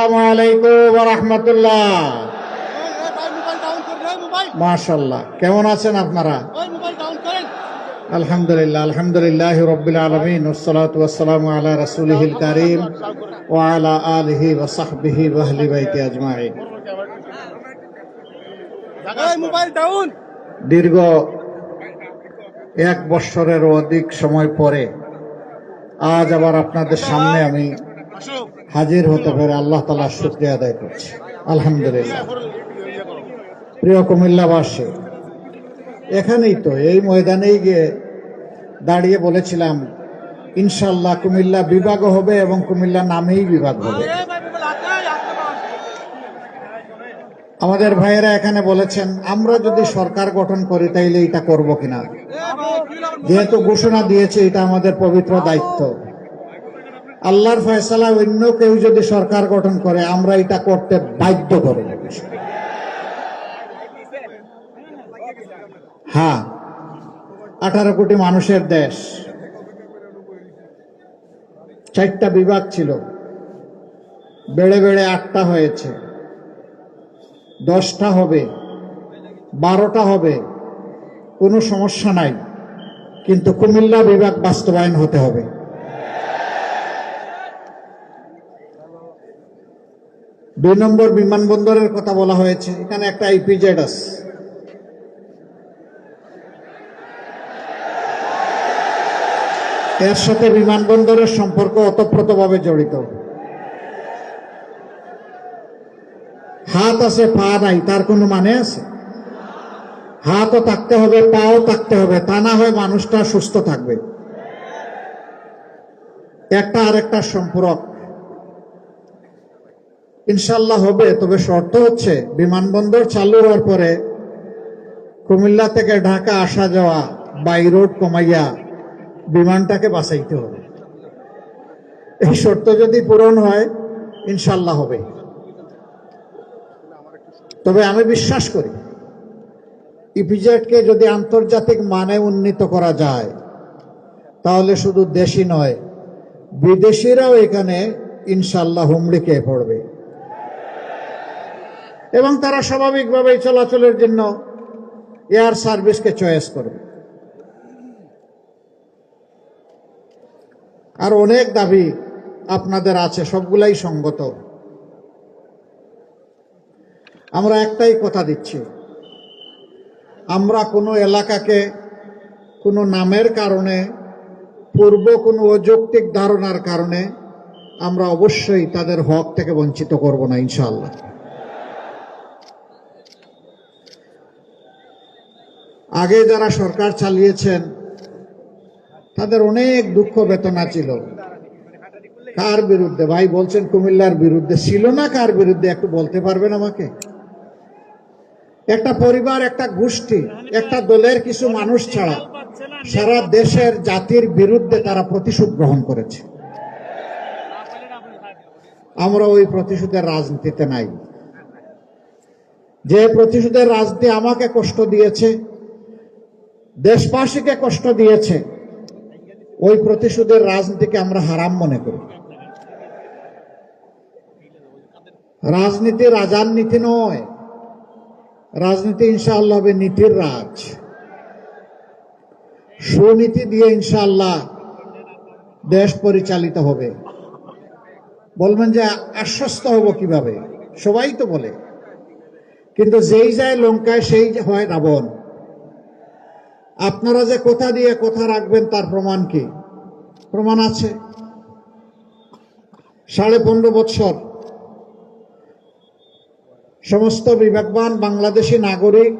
আসসালামু আলাইকুম রহমতুল্লাহ। মাশাল্লাহ কেমন আছেন আপনারা? আলহামদুলিল্লাহ আলহামদুলিল্লাহ রব্বিল আলমিন ওসলাত ওয়াসালাম আলা করিম ও আলা আলহি ওয়াহলি ডাউন দীর্ঘ এক বৎসরের অধিক সময় পরে আজ আবার আপনাদের সামনে আমি হাজির হতে পেরে আল্লাহ তালার শুক্রিয়া আদায় করছি। আলহামদুলিল্লাহ। প্রিয় কুমিল্লাবাসী, এখানেই তো এই ময়দানেই গিয়ে দাঁড়িয়ে বলেছিলাম ইনশাল্লাহ কুমিল্লা বিভাগ হবে এবং কুমিল্লা নামেই বিভাগ হবে। আমাদের ভাইয়েরা এখানে বলেছেন, আমরা যদি সরকার গঠন করি, তাইলে এটা করব কিনা? যেহেতু ঘোষণা দিয়েছে, এটা আমাদের পবিত্র দায়িত্ব। আল্লাহর ফয়সালা অন্য কেউ যদি সরকার গঠন করে, আমরা এটা করতে বাধ্য করে। হ্যাঁ আঠারো কোটি মানুষের দেশ। চারটা বিভাগ ছিল। বেড়ে বেড়ে আটটা হয়েছে। দশটা হবে, বারোটা হবে, কোনো সমস্যা নাই। কিন্তু কুমিল্লা বিভাগ বাস্তবায়ন হতে হবে। দুই নম্বর বিমানবন্দরের কথা বলা হয়েছে। এখানে একটা আইপিজেড আছে। এর সাথে বিমানবন্দরের সম্পর্ক ওতপ্রোতভাবে জড়িত। হাত আছে, পা নাই, তার কোনো মানে আছে? হাতও থাকতে হবে, পাও থাকতে হবে, তা না হয় মানুষটা সুস্থ থাকবে। একটা আর একটা সম্পর্ক। ইনশাল্লাহ হবে, তবে শর্ত হচ্ছে বিমানবন্দর চালু হওয়ার পরে কুমিল্লা থেকে ঢাকা আসা যাওয়া, বাই রোড কমাইয়া বিমানটাকে বাঁচাইতে হবে। এই শর্ত যদি পূরণ হয় ইনশাল্লাহ হবে। তবে আমি বিশ্বাস করি, ইপিজেডকে যদি আন্তর্জাতিক মানে উন্নীত করা যায়, তাহলে শুধু দেশি নয়, বিদেশিরাও এখানে ইনশাল্লাহ হুমড়ি খেয়ে পড়বে। এবং তারা স্বাভাবিকভাবে চলাচলের জন্য এয়ার সার্ভিসকে চয়েস করবে। আর অনেক দাবি আপনাদের আছে, সবগুলাই সঙ্গত। আমরা একটাই কথা দিচ্ছি। আমরা কোনো এলাকাকে কোনো নামের কারণে, পূর্ব কোনো অযৌক্তিক ধারণার কারণে আমরা অবশ্যই তাদের হক থেকে বঞ্চিত করব না, ইনশাআল্লাহ। আগে যারা সরকার চালিয়েছেন, তাদের অনেক দুঃখ বেতনা ছিল। কার বিরুদ্ধে? ভাই বলছেন কুমিল্লার বিরুদ্ধে। ছিল না কার বিরুদ্ধে? একটু বলতে পারবেন আমাকে? একটা পরিবার, একটা গোষ্ঠী, একটা দলের কিছু মানুষ ছাড়া সারা দেশের জাতির বিরুদ্ধে তারা প্রতিশোধ গ্রহণ করেছে। আমরা ওই প্রতিশোধের রাজনীতিতে নাই। যে প্রতিশোধের রাজনীতি আমাকে কষ্ট দিয়েছে দেশবাসীকে কষ্ট দিয়েছে, ওই প্রতিশোধের রাজনীতিকে আমরা হারাম মনে করি। রাজনীতি রাজার নীতি নয়, রাজনীতি ইনশাআল্লাহ হবে নীতির রাজ। সুনীতি দিয়ে ইনশাআল্লাহ দেশ পরিচালিত হবে। বলবেন যে আশ্বস্ত হব কীভাবে? সবাই তো বলে। কিন্তু যেই যায় লঙ্কায়, সেই হয় রাবণ। আপনারা যে কোথা দিয়ে কোথা রাখবেন, তার প্রমাণ কি? প্রমাণ আছে। সাড়ে পনেরো বৎসর। সমস্ত বিবেকবান বাংলাদেশি নাগরিক,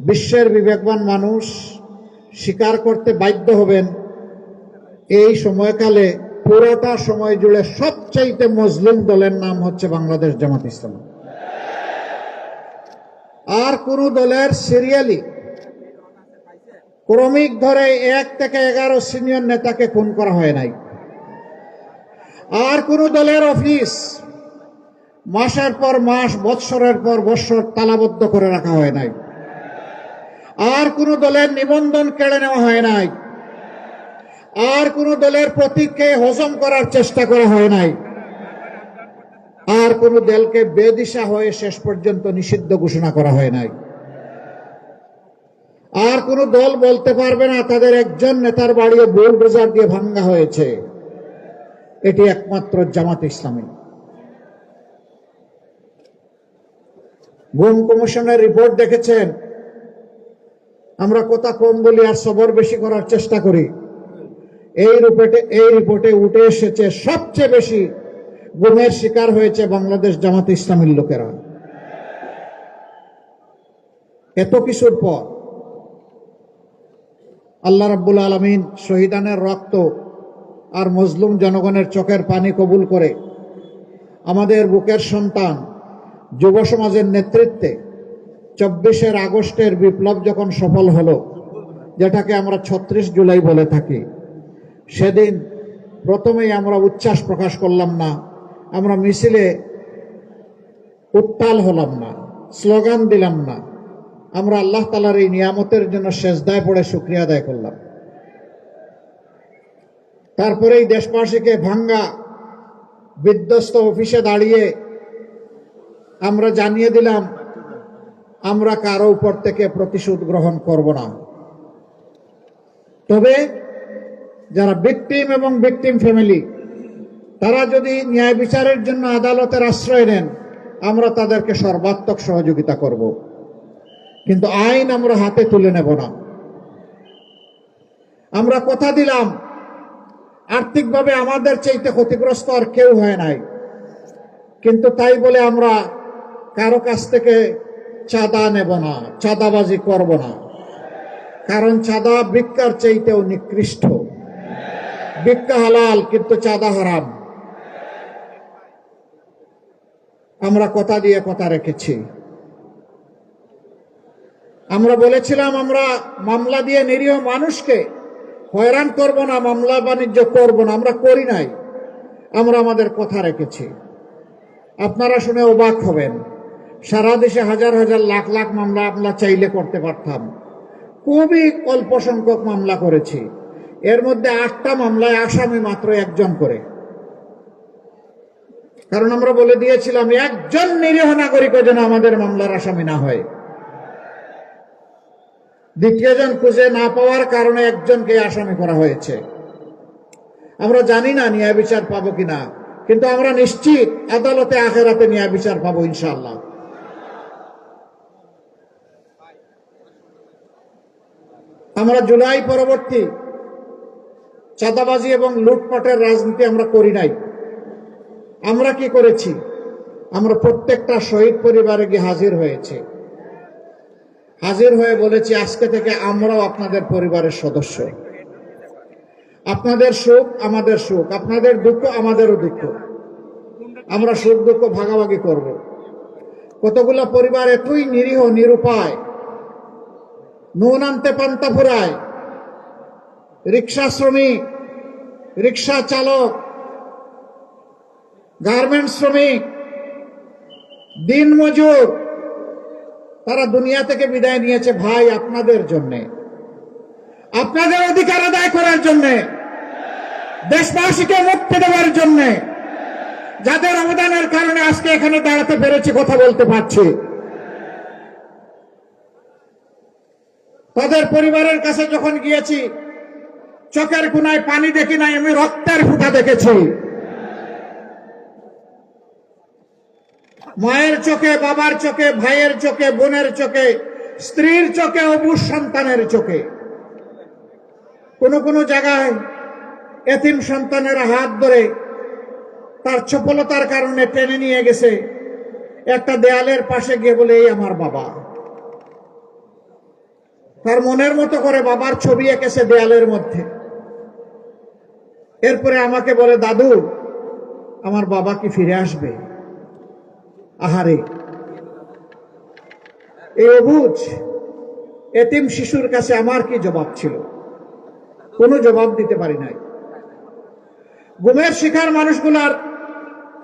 বিশ্বের বিবেকবান মানুষ স্বীকার করতে বাধ্য হবেন, এই সময়কালে পুরোটা সময় জুড়ে সবচাইতে মজলুম দলের নাম হচ্ছে বাংলাদেশ জামাত ইসলাম। আর কোন দলের সিরিয়ালি ক্রমিক ধরে এক থেকে এগারো সিনিয়র নেতাকে খুন করা হয় নাই। আর কোন দলের অফিস মাসের পর মাস, বৎসরের পর বৎসর তালাবদ্ধ করে রাখা হয় নাই। আর কোন দলের নিবন্ধন কেড়ে নেওয়া হয় নাই। আর কোন দলের প্রতীককে হজম করার চেষ্টা করা হয় নাই। আর কোন দলকে বেদিশা হয়ে শেষ পর্যন্ত নিষিদ্ধ ঘোষণা করা হয় নাই। আর কোন দল বলতে পারবে না, তাদের একজন নেতার বাড়িও বুলডোজার দিয়ে ভাঙ্গা হয়েছে। এটি একমাত্র জামাত ইসলামী। গুম কমিশনের রিপোর্ট দেখেছেন? আমরা কথা কম বলি আর সবর বেশি করার চেষ্টা করি। এই রিপোর্টে এই রিপোর্টে উঠে এসেছে সবচেয়ে বেশি গুমের শিকার হয়েছে বাংলাদেশ জামাত ইসলামীর লোকেরা। এত কিছুর পর আল্লাহ রাব্বুল আলমিন শহীদানের রক্ত আর মজলুম জনগণের চোখের পানি কবুল করে আমাদের বুকের সন্তান যুব সমাজের নেতৃত্বে চব্বিশের আগস্টের বিপ্লব যখন সফল হলো, যেটাকে আমরা ছত্রিশ জুলাই বলে থাকি, সেদিন প্রথমেই আমরা উচ্ছ্বাস প্রকাশ করলাম না, আমরা মিছিলে উত্তাল হলাম না, স্লোগান দিলাম না আমরা আল্লাহ তালার এই নিয়ামতের জন্য শেষদায় পড়ে শুক্রিয়া আদায় করলাম। তারপরে এই দেশবাসীকে ভাঙ্গা বিধ্বস্ত অফিসে দাঁড়িয়ে আমরা জানিয়ে দিলাম, আমরা কারও উপর থেকে প্রতিশোধ গ্রহণ করব না। তবে যারা ভিকটিম এবং ভিকটিম ফ্যামিলি, তারা যদি ন্যায় বিচারের জন্য আদালতের আশ্রয় নেন, আমরা তাদেরকে সর্বাত্মক সহযোগিতা করব। কিন্তু আইন আমরা হাতে তুলে নেব না। আমরা কথা দিলাম, আর্থিকভাবে আমাদের চাইতে ক্ষতিগ্রস্ত আর কেউ হয় নাই। কিন্তু তাই বলে আমরা কারও কাছ থেকে চাঁদা নেব না, চাঁদাবাজি করব না। কারণ চাঁদা ভিক্ষার চাইতেও নিকৃষ্ট। ভিক্ষা হালাল, কিন্তু চাঁদা হারাম। আমরা কথা দিয়ে কথা রেখেছি। আমরা বলেছিলাম, আমরা মামলা দিয়ে নিরীহ মানুষকে হয়রান করব না, মামলা বাণিজ্য করব না, আমরা করি নাই। আমরা আমাদের কথা রেখেছি। আপনারা শুনে অবাক হবেন, সারা দেশে হাজার হাজার লাখ লাখ মামলা আমরা চাইলে করতে পারতাম। খুবই অল্প সংখ্যক মামলা করেছি। এর মধ্যে আটটা মামলায় আসামি মাত্র একজন করে। কারণ আমরা বলে দিয়েছিলাম, একজন নিরীহ নাগরিকও যেন আমাদের মামলার আসামি না হয়। দ্বিতীয়জন খুঁজে না পাওয়ার কারণে একজনকে আসামি করা হয়েছে। আমরা জানি না ন্যায় বিচার পাবো কিনা, কিন্তু আমরা নিশ্চিত আদালতে আখেরাতে ন্যায় বিচার পাবো ইনশাআল্লাহ। আমরা জুলাই পরবর্তী চাঁদাবাজি এবং লুটপাটের রাজনীতি আমরা করি নাই। আমরা কি করেছি? আমরা প্রত্যেকটা শহীদ পরিবারে গিয়ে হাজির হয়েছে। হাজির হয়ে বলেছি, আজকে থেকে আমরাও আপনাদের পরিবারের সদস্য। আপনাদের সুখ আমাদের সুখ, আপনাদের দুঃখ আমাদেরও দুঃখ। আমরা সুখ দুঃখ ভাগাভাগি করব। কতগুলো পরিবার এতই নিরীহ, নিরুপায়। নুন আনতে পান্তা ফুরায়। রিক্সা শ্রমিক, রিক্সা চালক গার্মেন্টস শ্রমিক দিন মজুর তারা দুনিয়া থেকে বিদায় নিয়েছে ভাই আপনাদের জন্য। আপনাদের অধিকার আদায় করার জন্য। দেশবাসীকে মুক্তি দেওয়ার জন্য। যাদের অবদানের কারণে আজকে এখানে দাঁড়াতে পেরেছি, কথা বলতে পারছি। তাদের পরিবারের কাছে যখন গিয়েছি, চোখের কোনায় পানি দেখি নাই, আমি রক্তের ফুটা দেখেছি। মায়ের চোখে, বাবার চোখে, ভাইয়ের চোখে, বোনের চোখে, স্ত্রীর চোখে অবুজ সন্তানের চোখে। কোন কোন জায়গায় এতিম সন্তানের হাত ধরে তার চপলতার কারণে টেনে নিয়ে গেছে, একটা দেয়ালের পাশে গিয়ে বলে, এই আমার বাবা। তার মনের মতো করে বাবার ছবি এঁকেছে দেয়ালের মধ্যে। এরপরে আমাকে বলে, দাদু, আমার বাবা কি ফিরে আসবে? আহারে। এই অবুজ, এতিম শিশুর কাছে আমার কি জবাব ছিল? কোনো জবাব দিতে পারি নাই। গুমের শিকার মানুষগুলার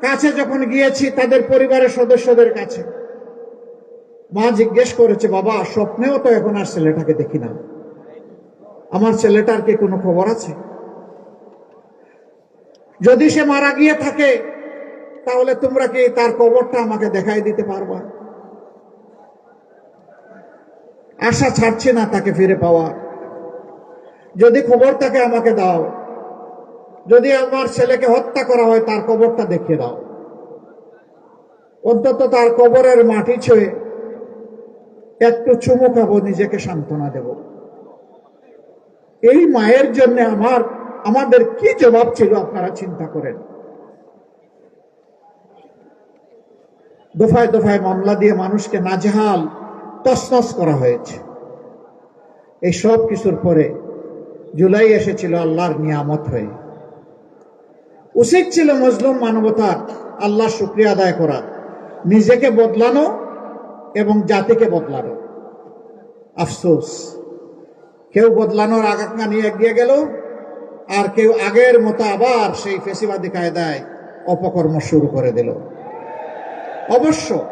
কাছে যখন গিয়েছি, তাদের পরিবারের সদস্যদের কাছে, মা জিজ্ঞেস করেছে, বাবা, স্বপ্নেও তো এখন আর ছেলেটাকে দেখি না। আমার ছেলেটার কি কোনো খবর আছে? যদি সে মারা গিয়ে থাকে তাহলে তোমরা কি তার কবরটা আমাকে দেখাই দিতে পারবা? আশা ছাড়ছে না তাকে ফিরে পাওয়া যদি খবরটাকে আমাকে দাও, যদি আমার ছেলেকে হত্যা করা হয়, তার কবরটা দেখিয়ে দাও। অন্তত তার কবরের মাটি ছুঁয়ে একটু চুমু খাব, নিজেকে সান্ত্বনা দেব। এই মায়ের জন্য আমার, আমাদের কি জবাব ছিল, আপনারা চিন্তা করেন। দফায় দফায় মামলা দিয়ে মানুষকে নাজেহাল, তসনস করা হয়েছে। এই সব কিছুর পরে জুলাই এসেছিল আল্লাহর নিয়ামত হয়ে। উচিত ছিল মজলুম মানবতা আল্লাহ শুক্রিয়া আদায় করা, নিজেকে বদলানো এবং জাতিকে বদলানো। আফসোস, কেউ বদলানোর আকাঙ্ক্ষা নিয়ে এগিয়ে গেল, আর কেউ আগের মতো আবার সেই ফেসিবাদী কায়দায় অপকর্ম শুরু করে দিল। অবশ্য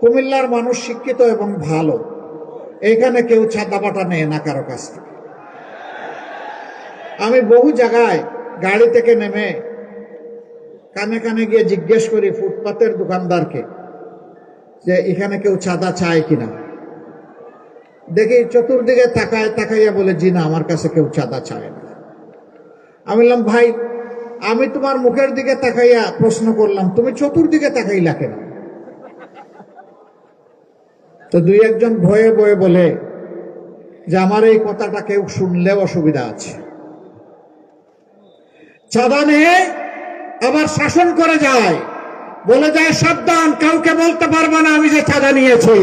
কুমিল্লার মানুষ শিক্ষিত এবং ভালো। এইখানে কেউ ছাদাবাটা নেয় না কারও কাছ থেকে। আমি বহু জায়গায় গাড়ি থেকে নেমে কানে কানে গিয়ে জিজ্ঞেস করি ফুটপাতের দোকানদারকে যে এখানে কেউ চাঁদা চায় কিনা। দেখি চতুর্দিকে তাকায়, তাকাইয়া বলে, জি না, আমার কাছে কেউ চাঁদা চায় না। আমি বললাম, ভাই, আমি তোমার মুখের দিকে তাকাইয়া প্রশ্ন করলাম, তুমি চতুর্দিকে তাকাইলা কেন? তো দুই একজন ভয়ে ভয়ে বলে যে আমার এই কথাটা কেউ শুনলেও অসুবিধা আছে। চাঁদা নিয়ে আবার শাসন করে যায়। বলে যায়, সাবধান, কাউকে বলতে পারবে না আমি যে চাঁদা নিয়েছি।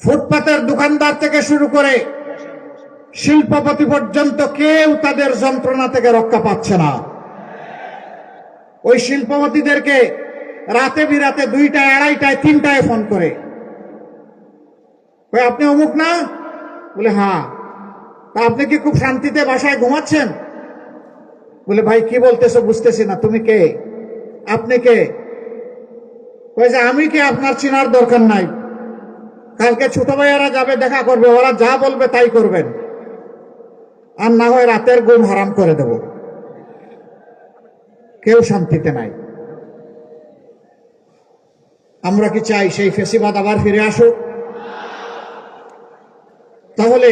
ফুটপাতের দোকানদার থেকে শুরু করে শিল্পপতি পর্যন্ত কেউ তাদের যন্ত্রণা থেকে রক্ষা পাচ্ছে না। ওই শিল্পপতিদেরকে রাতে বিরাতে দুইটায় আড়াইটায়, তিনটায় ফোন করে। আপনি অমুক না? বলে হ্যাঁ। তা আপনি কি খুব শান্তিতে বাসায় ঘুমাচ্ছেন? বলে, ভাই, কি বলতেছো বুঝতেছি না, তুমি কে? আপনি কে? যে, আমি কে? আপনার চিনার দরকার নাই। কালকে ছোট ভাইয়ারা যাবে, দেখা করবে, ওরা যা বলবে তাই করবেন। আর না হয় রাতের ঘুম হারাম করে দেব। কেউ শান্তিতে নাই। আমরা কি চাই সেই ফেসিবাদ আবার ফিরে আসুক? তাহলে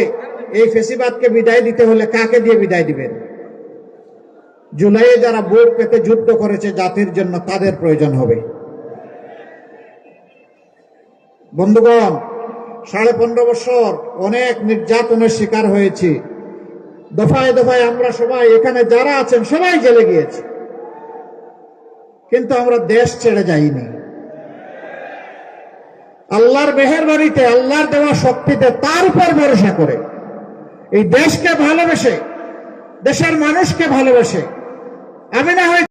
এই ফেসিবাদকে বিদায় দিতে হলে কাকে দিয়ে বিদায় দিবেন? জুলাইয়ে যারা বুক পেতে যুদ্ধ করেছে জাতির জন্য তাদের প্রয়োজন হবে। বন্ধুগণ, সাড়ে পনেরো বছর অনেক নির্যাতনের শিকার হয়েছি। দফায় দফায় আমরা সবাই এখানে যারা আছেন সবাই জেলে গিয়েছি। কিন্তু আমরা দেশ ছেড়ে যাইনি। আল্লাহর মেহেরবাড়িতে আল্লাহর দেওয়া শক্তিতে তার উপর ভরসা করে। এই দেশকে ভালোবেসে, দেশের মানুষকে ভালোবেসে, আমি না হয়